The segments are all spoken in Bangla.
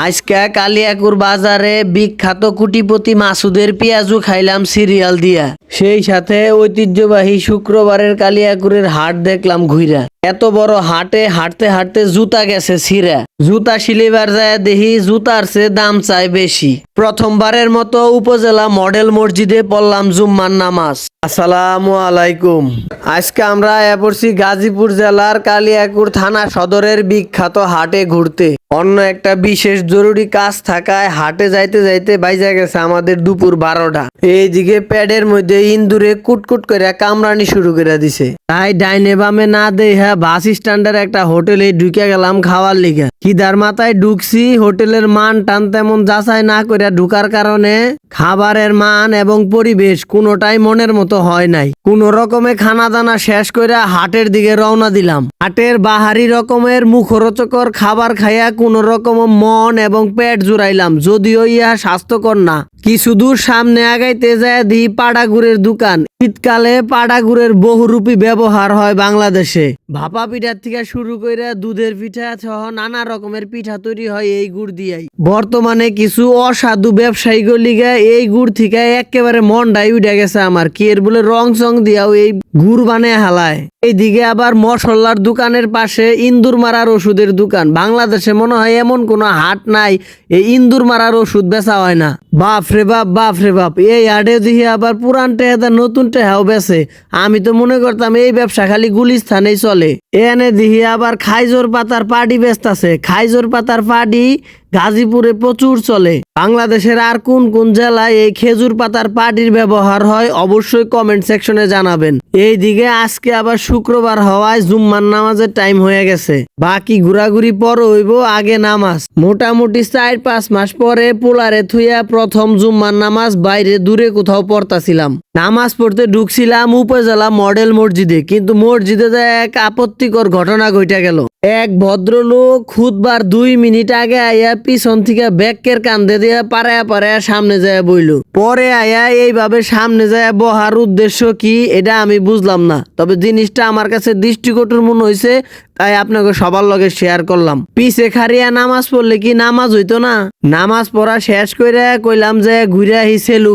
আজকে কালিয়াকুর বাজারে বিখ্যাত কুটিপতি মাসুদের পেঁয়াজু খাইলাম সিরিয়াল দিয়া। সেই সাথে ঐতিহ্যবাহী শুক্রবারের কালিয়াকুরের হাট দেখলাম ঘুইরা। এত বড় হাটে হাঁটতে হাঁটতে জুতা গেছে ছিঁড়া জুতা শিলিবার যায় দেখি জুতার চেয়ে দাম চাই বেশি। প্রথমবারের মতো উপজেলা মডেল মসজিদে পড়লাম জুম্মার নামাজ। আসসালামু আলাইকুম। আজকে আমরা এ পড়ছি গাজীপুর জেলার কালিয়াকুর থানা সদরের বিখ্যাত হাটে ঘুরতে। অন্য একটা বিশেষ জরুরি কাজ থাকায় হাটে যাইতে যাইতে বাইজা গেছে আমাদের দুপুর বারোটা। এইদিকে প্যাডের মধ্যে ইন্দুরে কুটকুট করে কামরানি শুরু করে দিছে। তাই ডাইনে বামে না দেই হ্যাঁ বাস স্ট্যান্ডের একটা হোটেলে ঢুকে গেলাম খাওয়ার লিগে। খিদার মাথায় ঢুকছি, হোটেলের মান টান তেমন যাচাই না করে ঢুকার কারণে খাবারের মান এবং পরিবেশ কোনোটাই মনের মতো হয় নাই। কোন রকমে খানা দানা শেষ করে হাটের দিকে রওনা দিলাম। হাটের বাহারি রকমের মুখরোচকর খাবার খাইয়া কোন রকম মন এবং পেট জুড়াইলাম, যদিও ইহা স্বাস্থ্যকর না। কিছু দূর সামনে আগাইতে যায় দি পাড়াগুড়ের দোকান। শীতকালে পাড়াগুড়ের বহুরূপী ব্যবহার হয় বাংলাদেশে। ভাপা পিঠার থেকে শুরু করে দুধের পিঠা সহ নানা রকমের পিঠা তৈরি হয় এই গুড় দিয়াই। বর্তমানে কিছু অসাধু ব্যবসায়ী গলিগা এই গুড় থেকে একেবারে মনটাই উঠে গেছে আমার, কি এর বলে রং চং দিয়াও এই গুড় বানিয়ে হালায়। এইদিকে আবার মশলার দোকানের পাশে ইন্দুর মারার ওষুধের দোকান। বাংলাদেশে মনে হয় এমন কোনো হাট নাই, এই ইন্দুর মারার ওষুধ বেচা হয় না। বাপ রে বাপ বাপ রে বাপ, এই আডে দিহি আবার পুরান টেহাদা নতুন টেহাও বেছে। আমি তো মনে করতাম এই ব্যবসা খালি গুলিস্থানেই চলে। এনে দিহি আবার খাইজোর পাতার পাটি বেচতাছে, খাইজোর পাতার পাটি গাজীপুরে প্রচুর চলে। বাংলাদেশের আর কোন কোন জেলায় এই খেজুর পাতার পাটির ব্যবহার হয় অবশ্যই কমেন্ট সেকশনে জানাবেন। এইদিকে আজকে আবার শুক্রবার হওয়ায় জুম্মার নামাজের টাইম হয়ে গেছে। বাকি ঘোরাঘুরি পর হইব আগে নামাজ। মোটামুটি চার পাঁচ মাস পরে পোলারে থুইয়া প্রথম জুম্মার নামাজ বাইরে দূরে কোথাও পড়তাছিলাম। নামাজ পড়তে ঢুকছিলাম উপজেলা মডেল মসজিদে, কিন্তু মসজিদে এক আপত্তিকর ঘটনা ঘটে গেল। এক ভদ্রলোক খুদবার দুই মিনিট আগে আইয়া পিছন থেকে ব্যাগের কান্দে দিয়ে পাড়ায়া পাড়ায়া সামনে যায় বইল। পরে আয়া এইভাবে সামনে যায় বহার উদ্দেশ্য কি, এটা আমি বুঝলাম না। তবে জিনিসটা আমার কাছে দৃষ্টিকটুর মনে হয়েছে তাই আপনাকে সবার লগে শেয়ার করলাম। পিছে খারিয়া নামাজ পড়লে কি নামাজ হইতো না? নামাজ পড়া শেষ করে কইলাম যে ঘুরে আহি সেলু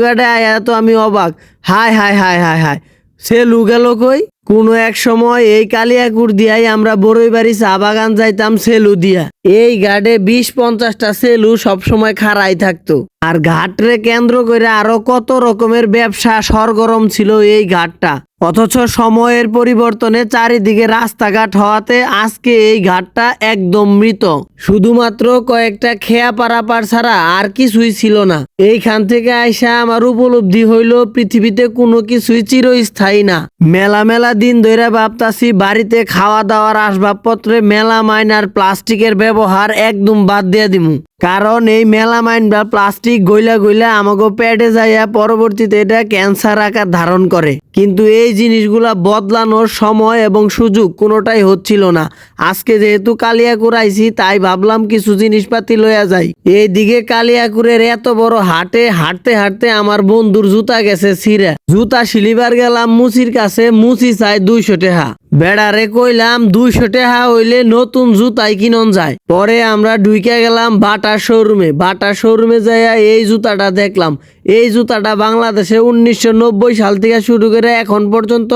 গার্ডে আয়া তো আমি অবাক। Hi hi hi hi hi shallow গেল কই? কোনো এক সময় এই কালিয়াকুর দিয়াই আমরা বড়ই বাড়ি চা বাগান যাইতাম সেলু দিয়া। এই ঘাটে বিশ পঞ্চাশটা সেলু সবসময় খাড়াই থাকতো। আর ঘাটরে কেন্দ্র করে আরও কত রকমের ব্যবসা সরগরম ছিল এই ঘাটটা। অথচ সময়ের পরিবর্তনে চারিদিকে রাস্তাঘাট হওয়াতে আজকে এই ঘাটটা একদম মৃত। শুধুমাত্র কয়েকটা খেয়া পারাপার ছাড়া আর কিছুই ছিল না। এইখান থেকে আইসা আমার উপলব্ধি হইল, পৃথিবীতে কোনো কিছুই চিরস্থায়ী না। মেলা মেলা দিন ধরে ভাবতাছি, বাড়িতে খাওয়া দাওয়ার আসবাবপত্রে মেলা মাইনার প্লাস্টিকের ব্যবহার একদম বাদ দিয়ে দিমু। কারণ এই মেলামাইন বা প্লাস্টিক গইলা গইলা আমাকে পেটে যাইয়া পরবর্তীতে এটা ক্যান্সার আকার ধারণ করে। কিন্তু এই জিনিসগুলা বদলানোর সময় এবং সুযোগ কোনোটাই হচ্ছিল না। আজকে যেহেতু কালিয়াকুর আইছি, তাই ভাবলাম কিছু জিনিসপাতি লইয়া যাই। এইদিকে কালিয়াকুরের এত বড় হাটে হাঁটতে হাঁটতে আমার বন্ধুর জুতা গেছে ছিঁড়া। জুতা শিলিবার গেলাম মুচির কাছে, মুচি চাই দুইশো টেহা বেড়ারে কইলাম, দুইশো টেহা হইলে নতুন জুতাই কিনন যায়। পরে আমরা ঢুইকে গেলাম বাটা শোরুমে। বাটা শোরুমে যাইয়া এই জুতাটা দেখলাম। এই জুতাটা বাংলাদেশে উনিশশো নব্বই সাল থেকে শুরু করে এখন পর্যন্ত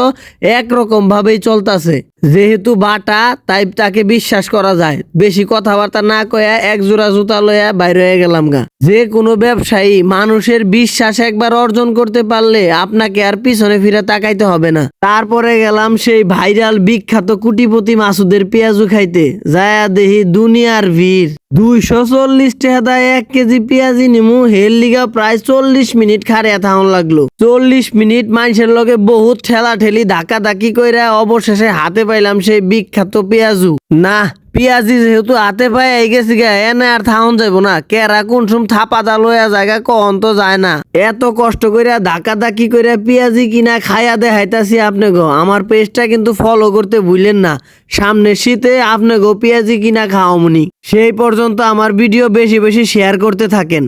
একরকম ভাবেই চলতেছে। যেহেতু বাটা, তাই তাকে বিশ্বাস করা যায়। বেশি কথাবার্তা না কয়া এক জোড়া জুতা লইয়া বাইরে হয়ে গেলাম গা। যে কোনো ব্যবসায়ী মানুষের বিশ্বাস একবার অর্জন করতে পারলে আপনাকে আর পিছনে ফিরে তাকাইতে হবে না। তারপরে গেলাম সেই ভাইরাল বিখ্যাত কুটিপতি মাসুদের পেঁয়াজু খাইতে। যায়া দেহি দুনিয়ার ভিড়। দুইশো চল্লিশ টাকা এক কেজি পেঁয়াজি নিমু হের লিগা প্রায় চল্লিশ মিনিট খারে থাউন লাগল। চল্লিশ মিনিট মানুষের লগে বহুত ঠেলা ঠেলি ধাক্কা ধাক্কি কইরা অবশেষে হাতে পাইলাম সেই বিখ্যাত পেঁয়াজু। না পিয়াজি যেহেতু হাতে পায়ে এই গেছি গা, এনে আর থাউন যাইব না। কেরা কোন সুম থাপা দা লইয়া জায়গা কহন তো যায় না। এত কষ্ট কইরা ধাক্কা ধাক্কি করিয়া পিয়াজি কিনা খাইয়া দেখাইতাছি আপনি গো আমার পেজটা কিন্তু ফলো করতে ভুলেন না। সামনে শীতে আপনি গো পিয়াজি কিনা খাওয়ামনি। সেই পর্যন্ত আমার ভিডিও বেশি বেশি শেয়ার করতে থাকেন।